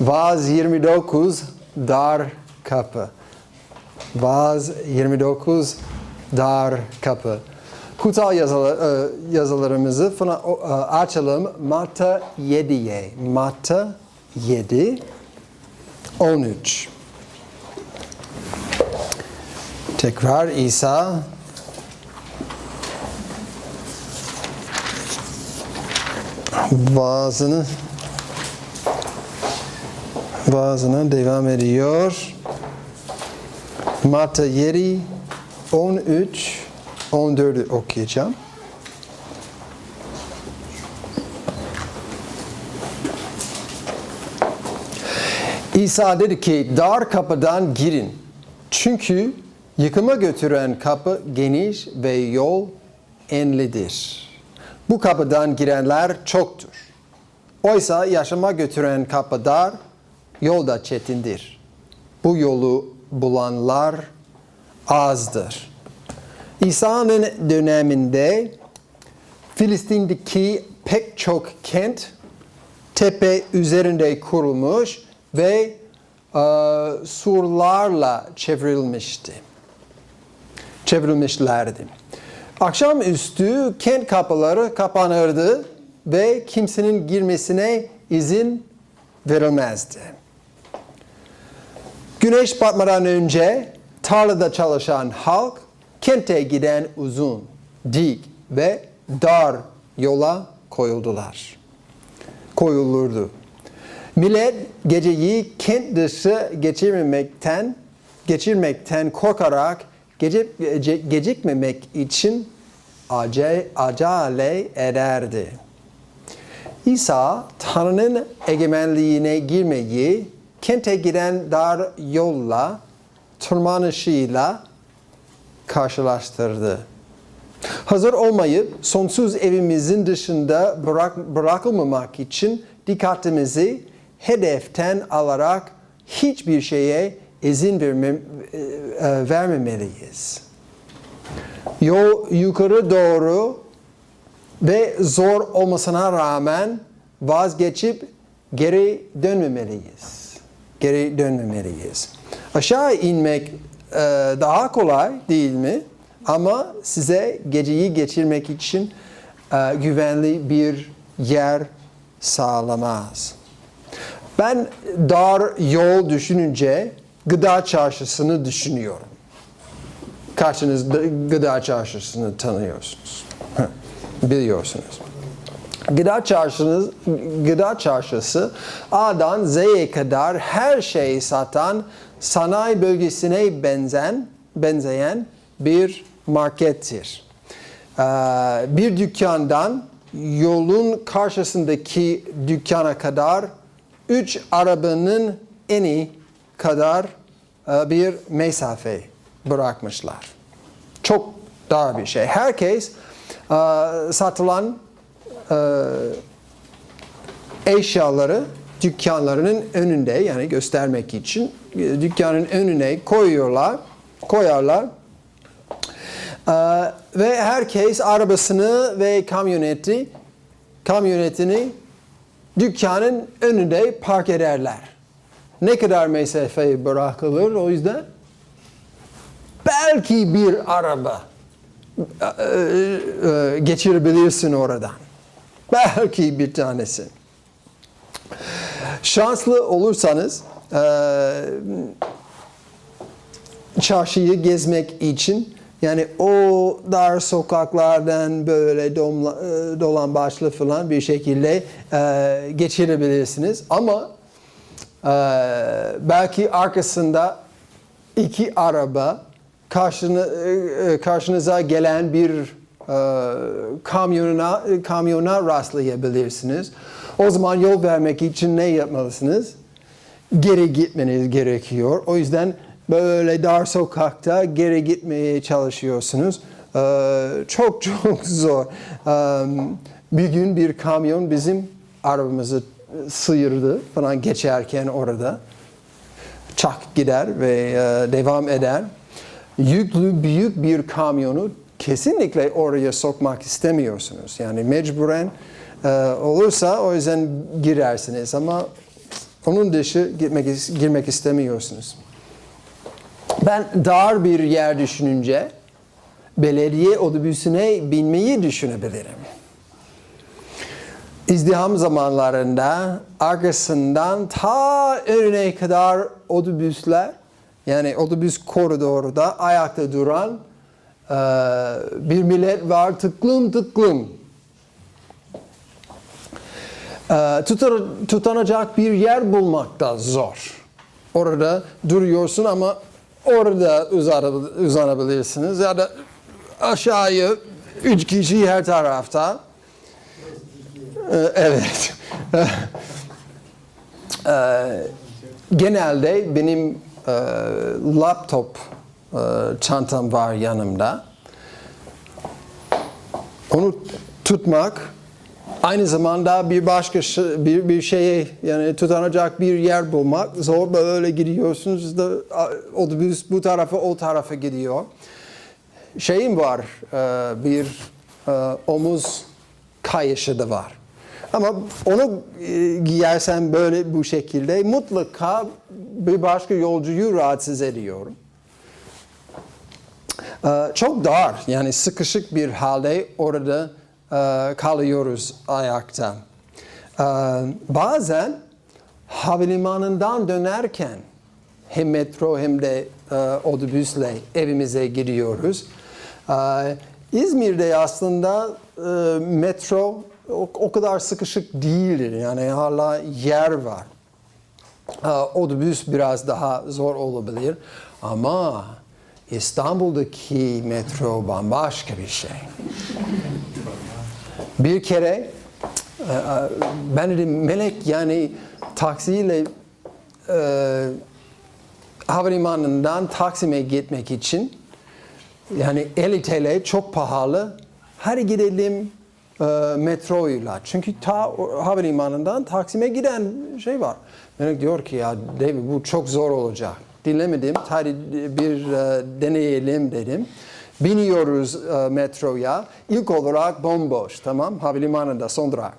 Vaz 29 dar kapı. Vaz 29 dar kapı. Kutsal yazılı, e, yazılarımızı e, açalım. Matta 7'ye. Matta 7 13. Tekrar İsa vaazını vaazına devam ediyor. Matta 7 13 14'ü okuyacağım. İsa dedi ki dar kapıdan girin. Çünkü yıkıma götüren kapı geniş ve yol enlidir. Bu kapıdan girenler çoktur. Oysa yaşama götüren kapı dar, yol da çetindir. Bu yolu bulanlar azdır. İsa'nın döneminde Filistin'deki pek çok kent tepe üzerinde kurulmuş ve e, surlarla çevrilmişti. Çevrilmişlerdi. Akşamüstü kent kapıları kapanırdı ve kimsenin girmesine izin verilmezdi. Güneş batmadan önce tarlada çalışan halk kente giden uzun, dik ve dar yola koyuldular. Koyulurdu. Millet geceyi kent dışı geçirmemekten geçirmekten korkarak gece, gece, gecikmemek için ace, acele ederdi. İsa Tanrı'nın egemenliğine girmeyi kente giden dar yolla tırmanışıyla karşılaştırdı. Hazır olmayıp sonsuz evimizin dışında bırak, bırakılmamak için dikkatimizi hedeften alarak hiçbir şeye izin vermem, e, e, vermemeliyiz. Yol yukarı doğru ve zor olmasına rağmen vazgeçip geri dönmemeliyiz. Geri dönmemeliyiz. Aşağı inmek e, daha kolay değil mi? Ama size geceyi geçirmek için e, güvenli bir yer sağlamaz. Ben dar yol düşününce gıda çarşısını düşünüyorum. Karşınızda gıda çarşısını tanıyorsunuz. Biliyorsunuz. Gıda çarşınız, gıda çarşısı A'dan Z'ye kadar her şeyi satan sanayi bölgesine benzen, benzeyen bir markettir. Ee, bir dükkandan yolun karşısındaki dükkana kadar üç arabanın eni kadar e, bir mesafe bırakmışlar. Çok dar bir şey. Herkes e, satılan eşyaları dükkanlarının önünde yani göstermek için e, dükkanın önüne koyuyorlar, koyarlar. Ee, ve herkes arabasını ve kamyoneti kamyonetini dükkanın önünde park ederler. Ne kadar mesafe bırakılır o yüzden? Belki bir araba e, e, geçirebilirsin oradan. Belki bir tanesi. Şanslı olursanız e, çarşıyı gezmek için yani o dar sokaklardan böyle domla, e, dolan başlı falan bir şekilde e, geçirebilirsiniz. Ama belki arkasında iki araba karşına, e, karşınıza gelen bir kamyona, kamyona rastlayabilirsiniz. O zaman yol vermek için ne yapmalısınız? Geri gitmeniz gerekiyor. O yüzden böyle dar sokakta geri gitmeye çalışıyorsunuz. Ee, çok çok zor. Ee, bir gün bir kamyon bizim arabamızı sıyırdı falan geçerken orada. Çak gider ve e, devam eder. Yüklü büyük bir kamyonu kesinlikle oraya sokmak istemiyorsunuz. Yani mecburen e, olursa o yüzden girersiniz ama onun dışı gitmek, girmek istemiyorsunuz. Ben dar bir yer düşününce belediye otobüsüne binmeyi düşünebilirim. İzdiham zamanlarında arkasından ta önüne kadar otobüsler yani otobüs koridorda ayakta duran bir millet var tıklım tıklım. E, tutar, tutanacak bir yer bulmak da zor. Orada duruyorsun ama orada uzanabil- uzanabilirsiniz ya da aşağıya üç kişi her tarafta. Ee, Evet. Ee, Genelde benim laptop çantam var yanımda. Onu tutmak aynı zamanda bir başka bir, bir şeye yani tutanacak bir yer bulmak zor böyle gidiyorsunuz da otobüs bu tarafa o tarafa gidiyor. Şeyim var e, bir e, omuz kayışı da var. Ama onu e, giyersen böyle bu şekilde mutlaka bir başka yolcuyu rahatsız ediyorum. Ee, Çok dar yani sıkışık bir halde orada e, kalıyoruz ayakta. Ee, Bazen havalimanından dönerken hem metro hem de e, otobüsle evimize gidiyoruz. Ee, İzmir'de aslında e, metro o, kadar sıkışık değildir. Yani hala yer var. Otobüs biraz daha zor olabilir ama İstanbul'daki metro bambaşka bir şey. Bir kere e, e, ben dedim Melek yani taksiyle e, havalimanından Taksim'e gitmek için yani 50 TL çok pahalı. Hadi gidelim e, metroyla. Çünkü ta havalimanından Taksim'e giden şey var. Melek diyor ki ya David bu çok zor olacak. Dinlemedim. Hadi bir e, deneyelim dedim. Biniyoruz e, metroya. İlk olarak bomboş tamam. Havalimanında son durak.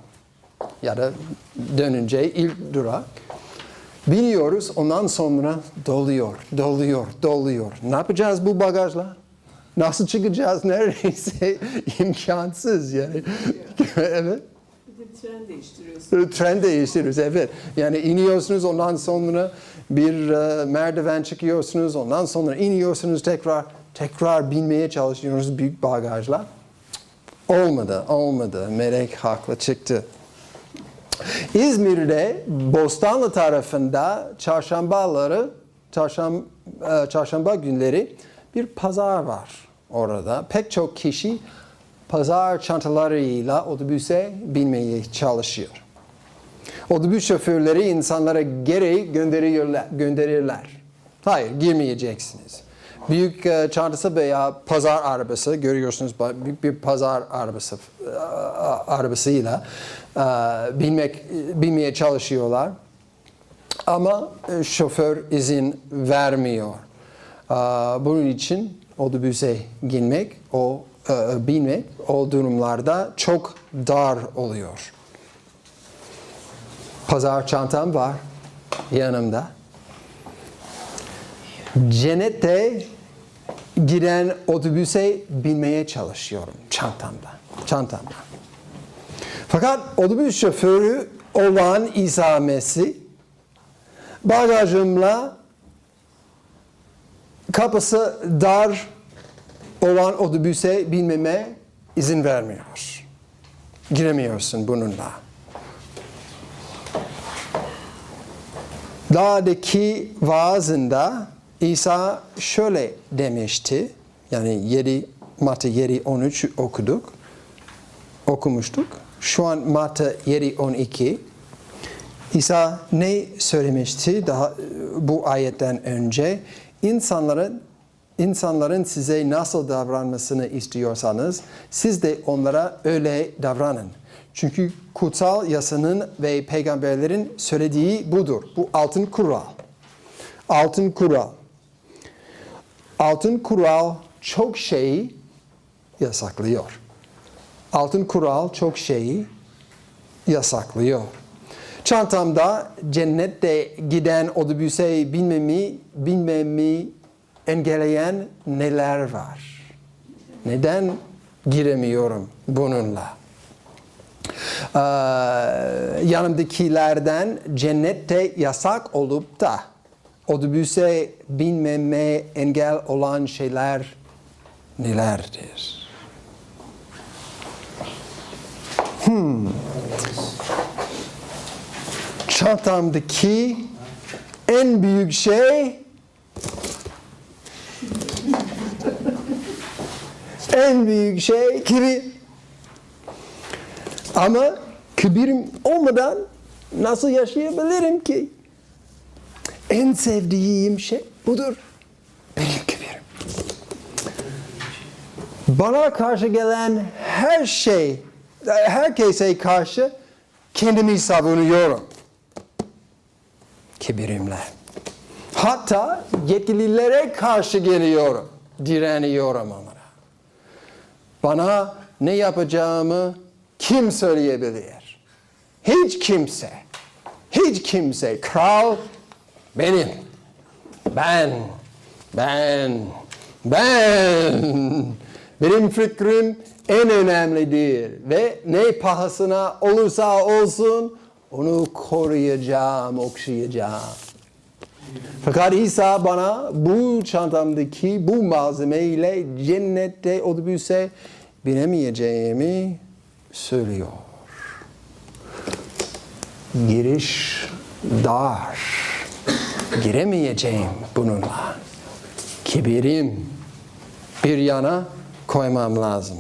Ya da dönünce ilk durak. Biniyoruz ondan sonra doluyor, doluyor, doluyor. Ne yapacağız bu bagajla? Nasıl çıkacağız neredeyse imkansız yani. evet. Tren değiştiriyorsun. Tren değiştiriyoruz evet. Yani iniyorsunuz ondan sonra bir e, merdiven çıkıyorsunuz ondan sonra iniyorsunuz tekrar tekrar binmeye çalışıyorsunuz büyük bagajla. Olmadı, olmadı. Melek haklı çıktı. İzmir'de Bostanlı tarafında çarşambaları, çarşam, e, çarşamba günleri bir pazar var orada. Pek çok kişi pazar çantalarıyla otobüse binmeye çalışıyor. Otobüs şoförleri insanlara geri gönderirler. gönderirler. Hayır, girmeyeceksiniz. Büyük e, çantası veya pazar arabası görüyorsunuz büyük bir pazar arabası e, arabasıyla e, binmek binmeye çalışıyorlar. Ama şoför izin vermiyor. Bunun için otobüse binmek, o e, binmek o durumlarda çok dar oluyor. Pazar çantam var yanımda. Cennete giren otobüse binmeye çalışıyorum çantamda. Çantamda. Fakat otobüs şoförü olan İsa Mesih bagajımla kapısı dar olan otobüse binmeme izin vermiyor. Giremiyorsun bununla. Dağdaki vaazında İsa şöyle demişti. Yani 7 Matta 7 13 okuduk. Okumuştuk. Şu an Matta 7 12. İsa ne söylemişti daha bu ayetten önce? İnsanların insanların size nasıl davranmasını istiyorsanız siz de onlara öyle davranın. Çünkü kutsal yasanın ve peygamberlerin söylediği budur. Bu altın kural. Altın kural. Altın kural çok şeyi yasaklıyor. Altın kural çok şeyi yasaklıyor. Çantamda cennette giden otobüse binmemi, binmemi engelleyen neler var? Neden giremiyorum bununla? Ee, yanımdakilerden cennette yasak olup da otobüse binmeme engel olan şeyler nelerdir? çantamdaki en büyük şey en büyük şey kibir. Ama kibirim olmadan nasıl yaşayabilirim ki? En sevdiğim şey budur. Benim kibirim. Bana karşı gelen her şey, herkese karşı kendimi savunuyorum kibirimle. Hatta yetkililere karşı geliyorum, direniyorum onlara. Bana ne yapacağımı kim söyleyebilir? Hiç kimse. Hiç kimse. Kral benim. Ben. Ben. Ben. Benim fikrim en önemlidir ve ne pahasına olursa olsun onu koruyacağım, okşayacağım. Fakat İsa bana bu çantamdaki bu malzemeyle cennette otobüse binemeyeceğimi söylüyor. Giriş dar. Giremeyeceğim bununla. Kibirim bir yana koymam lazım.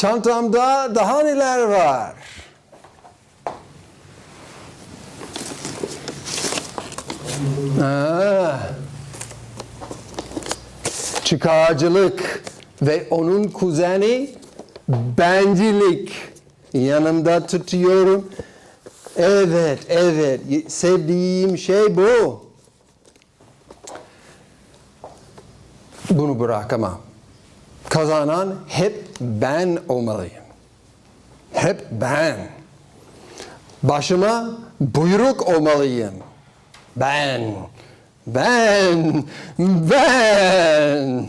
Çantamda daha neler var? Aa, çıkarcılık ve onun kuzeni bencillik yanımda tutuyorum. Evet, evet. Sevdiğim şey bu. Bunu bırakamam. Kazanan hep ben olmalıyım. Hep ben. Başıma buyruk olmalıyım. Ben, ben, ben.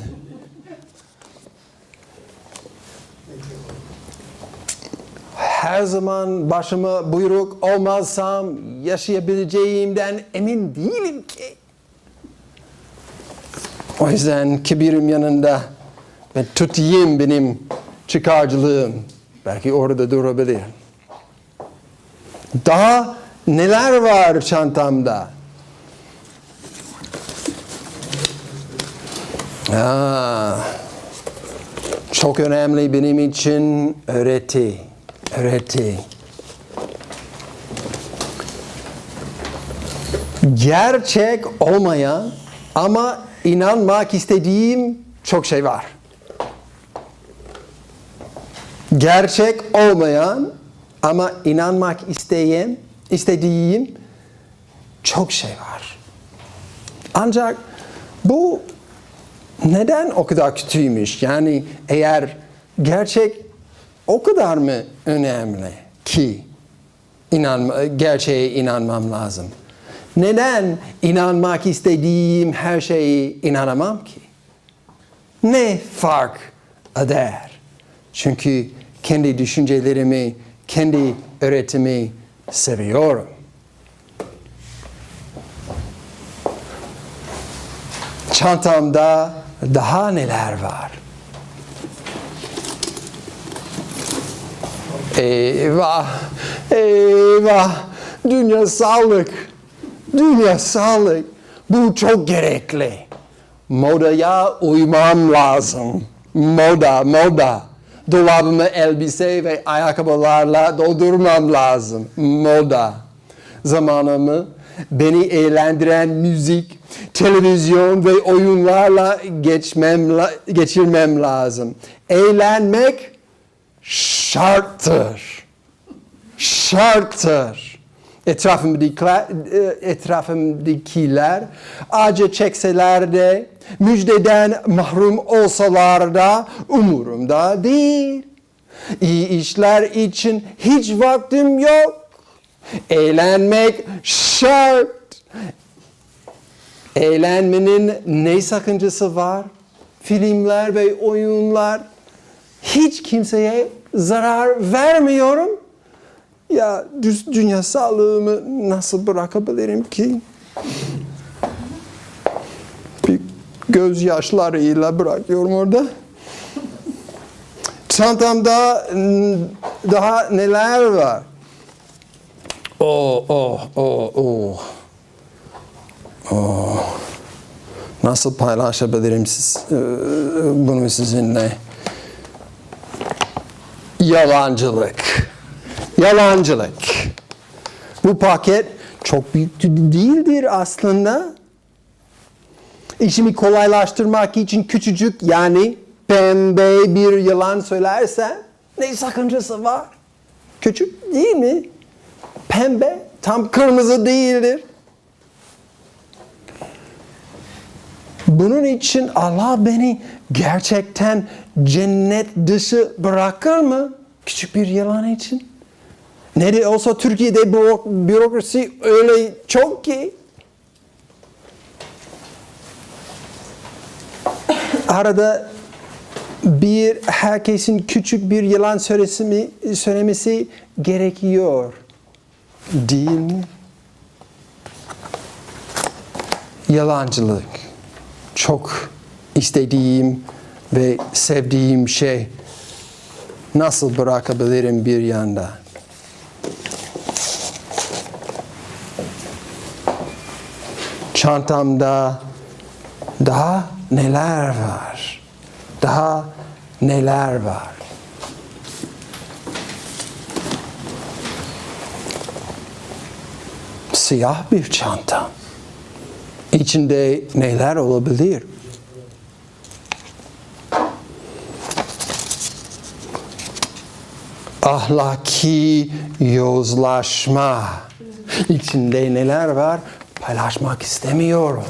Her zaman başıma buyruk olmazsam yaşayabileceğimden emin değilim ki. O yüzden kibirim yanında ve tutayım benim çıkarcılığım. Belki orada durabilir. Daha neler var çantamda? Aa, çok önemli benim için öğreti. Öğreti. Gerçek olmayan ama inanmak istediğim çok şey var. Gerçek olmayan ama inanmak isteyen, istediğim çok şey var. Ancak bu neden o kadar kötüymüş? Yani eğer gerçek o kadar mı önemli ki inanma, gerçeğe inanmam lazım? Neden inanmak istediğim her şeyi inanamam ki? Ne fark eder? Çünkü kendi düşüncelerimi, kendi öğretimi seviyorum. Çantamda daha neler var? Eyvah, eyvah, dünya sağlık, dünya sağlık. Bu çok gerekli. Modaya uymam lazım. Moda, moda. Dolabımı elbise ve ayakkabılarla doldurmam lazım. Moda. Zamanımı beni eğlendiren müzik, televizyon ve oyunlarla geçmem, geçirmem lazım. Eğlenmek şarttır. Şarttır. Etrafımdakiler, etrafımdakiler acı çekseler de, müjdeden mahrum olsalar da umurumda değil. İyi işler için hiç vaktim yok. Eğlenmek şart. Eğlenmenin ne sakıncası var? Filmler ve oyunlar hiç kimseye zarar vermiyorum. Ya dünya sağlığımı nasıl bırakabilirim ki? Bir gözyaşlarıyla bırakıyorum orada. Çantamda daha neler var? Oh, oh, oh, oh. Oh. Nasıl paylaşabilirim siz, e, bunu sizinle? Yalancılık. Yalancılık. Bu paket çok büyük değildir aslında. İşimi kolaylaştırmak için küçücük yani pembe bir yalan söylersen ne sakıncası var? Küçük değil mi? Pembe tam kırmızı değildir. Bunun için Allah beni gerçekten cennet dışı bırakır mı? Küçük bir yalan için. Ne de olsa Türkiye'de bürokrasi öyle çok ki. Arada bir herkesin küçük bir yalan söylesi, söylemesi gerekiyor. Değil? Yalancılık çok istediğim ve sevdiğim şey nasıl bırakabilirim bir yanda? Çantamda daha neler var? Daha neler var? Siyah bir çanta. İçinde neler olabilir? Ahlaki yozlaşma. İçinde neler var? Paylaşmak istemiyorum.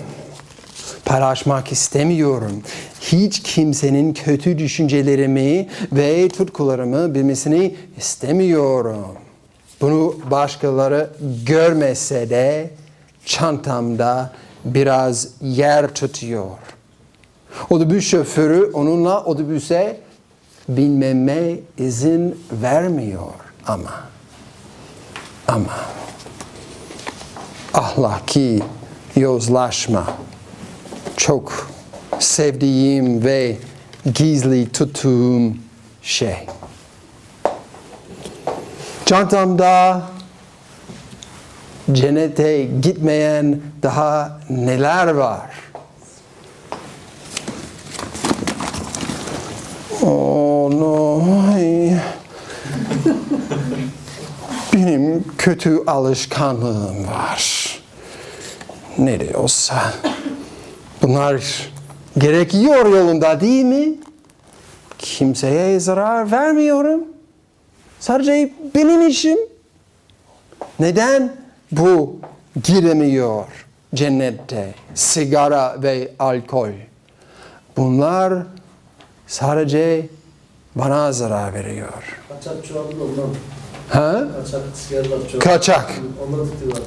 Paylaşmak istemiyorum. Hiç kimsenin kötü düşüncelerimi ve tutkularımı bilmesini istemiyorum. Bunu başkaları görmese de çantamda biraz yer tutuyor. Otobüs şoförü onunla otobüse binmeme izin vermiyor ama ama ahlaki yozlaşma çok sevdiğim ve gizli tuttuğum şey. Çantamda cennete gitmeyen daha neler var? Oh no. Benim kötü alışkanlığım var. Ne de olsa. Bunlar gerekiyor yolunda değil mi? Kimseye zarar vermiyorum. Sadece benim işim. Neden bu giremiyor cennette? Sigara ve alkol. Bunlar sadece bana zarar veriyor. Kaçak çoğaldı da ondan. Ha? Kaçak sigaralar çoğaldı. Kaçak. Onları tutuyorlar.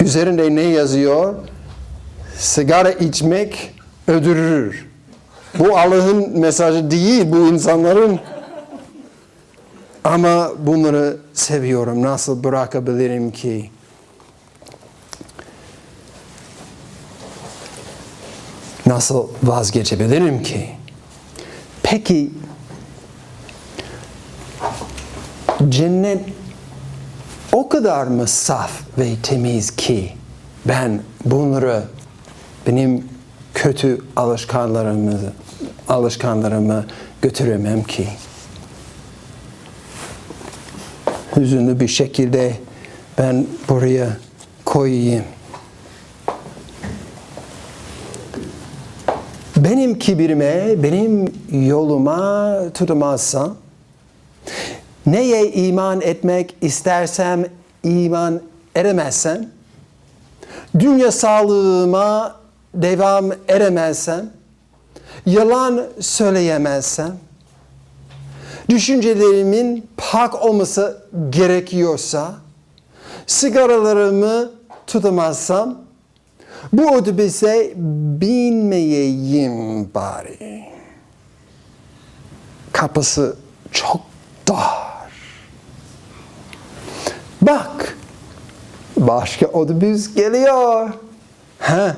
Üzerinde ne yazıyor? Sigara içmek öldürür. Bu Allah'ın mesajı değil, bu insanların. Ama bunları seviyorum. Nasıl bırakabilirim ki? Nasıl vazgeçebilirim ki? Peki cennet o kadar mı saf ve temiz ki ben bunları benim kötü alışkanlarımı alışkanlarımı götüremem ki. Hüzünlü bir şekilde ben buraya koyayım. Benim kibirime, benim yoluma tutamazsa Neye iman etmek istersem iman edemezsem, dünya sağlığıma devam edemezsem, yalan söyleyemezsem, düşüncelerimin pak olması gerekiyorsa, sigaralarımı tutamazsam, bu otobüse binmeyeyim bari. Kapısı çok dar. Bak, başka otobüs geliyor. Ha,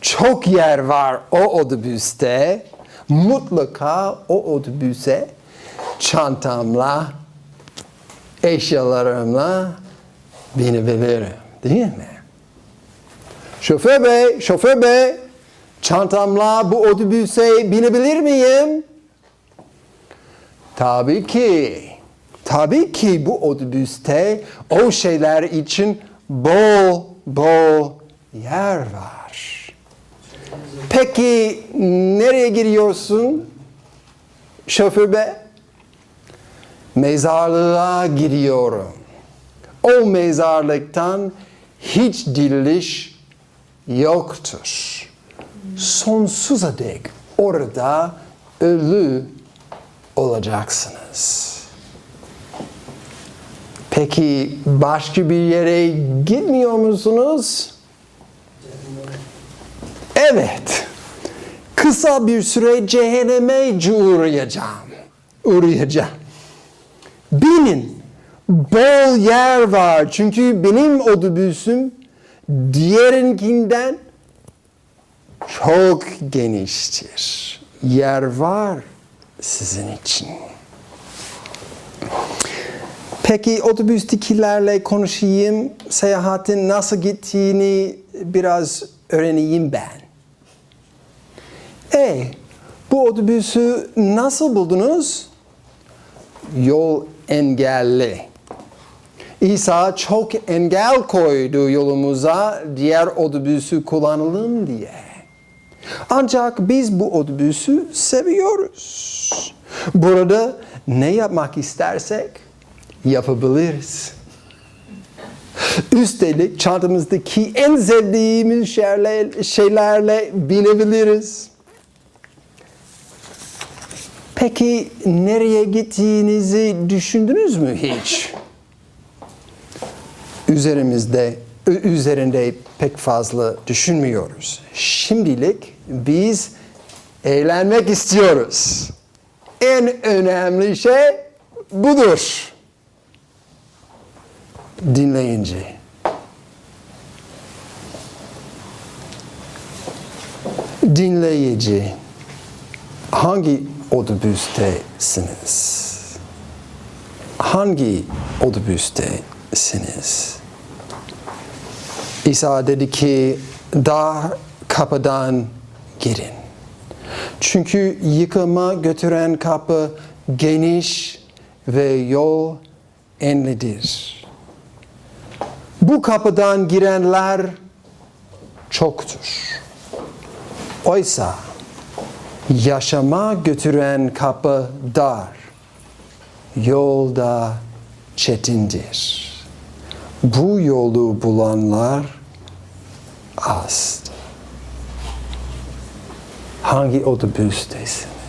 çok yer var o otobüste. Mutlaka o otobüse çantamla, eşyalarımla binebilirim. Değil mi? Şoför bey, şoför bey, çantamla bu otobüse binebilir miyim? Tabii ki. Tabii ki bu otobüste o şeyler için bol bol yer var. Peki nereye gidiyorsun şoför bey? Mezarlığa gidiyorum. O mezarlıktan hiç diriliş yoktur. Sonsuza dek orada ölü olacaksınız. Peki başka bir yere gitmiyor musunuz? Evet. Kısa bir süre cehenneme uğrayacağım. Uğrayacağım. Binin. Bol yer var. Çünkü benim otobüsüm diğerinkinden çok geniştir. Yer var sizin için. Peki otobüstekilerle konuşayım. Seyahatin nasıl gittiğini biraz öğreneyim ben. E, bu otobüsü nasıl buldunuz? Yol engelli. İsa çok engel koydu yolumuza diğer otobüsü kullanalım diye. Ancak biz bu otobüsü seviyoruz. Burada ne yapmak istersek yapabiliriz. Üstelik çantamızdaki en sevdiğimiz şeylerle, şeylerle binebiliriz. Peki nereye gittiğinizi düşündünüz mü hiç? Üzerimizde, üzerinde pek fazla düşünmüyoruz. Şimdilik biz eğlenmek istiyoruz. En önemli şey budur. Dinleyince. Dinleyici. Hangi otobüstesiniz? Hangi otobüstesiniz? İsa dedi ki dar kapıdan girin. Çünkü yıkıma götüren kapı geniş ve yol enlidir. Bu kapıdan girenler çoktur. Oysa yaşama götüren kapı dar, yolda çetindir. Bu yolu bulanlar azdır. Hangi otobüstesin?